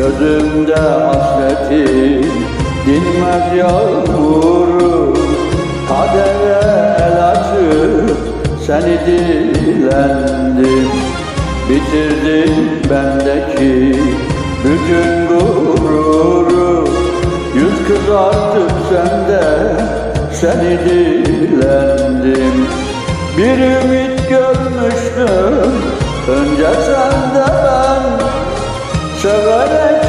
Gözümde hasretin dinmez yağmuru. Kadere el açıp seni dilendim. Bitirdin bendeki bütün gururu. Yüz kızartıp sende seni dilendim. Bir ümit görmüştüm önce sende ben. Severek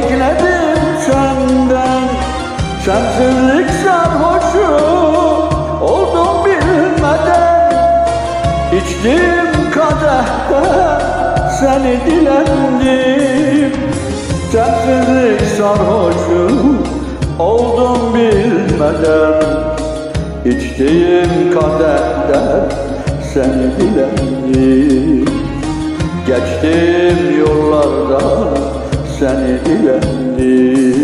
bekledim senden. Sensizlik sarhoşu oldum bilmeden. İçtiğim kadehte seni dilendim. Sensizlik sarhoşu oldum bilmeden. İçtiğim kadehte seni dilendim. Geçtim yollardan seni dilendim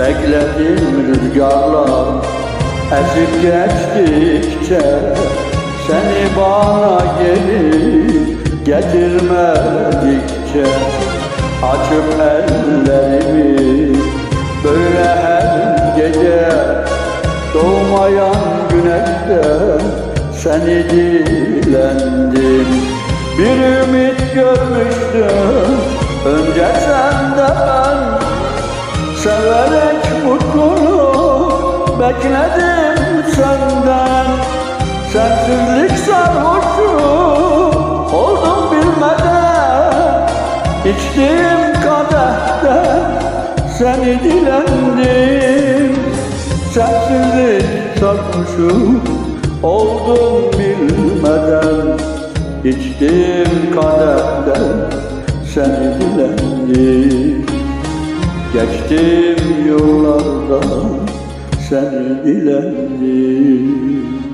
Bekledim rüzgarlar. Esip geçtikçe Seni bana geri getirmedikçe Açıp ellerimi böyle her gece Doğmayan güneşte seni dilendim. Bir ümit görmüştüm önce bekledim senden. Sensizlik sarhoşu oldum bilmeden. İçtiğim kadehte seni dilendim. Sensizlik sarhoşu oldum bilmeden. İçtiğim kadehte seni dilendim. Geçtim seni dilendim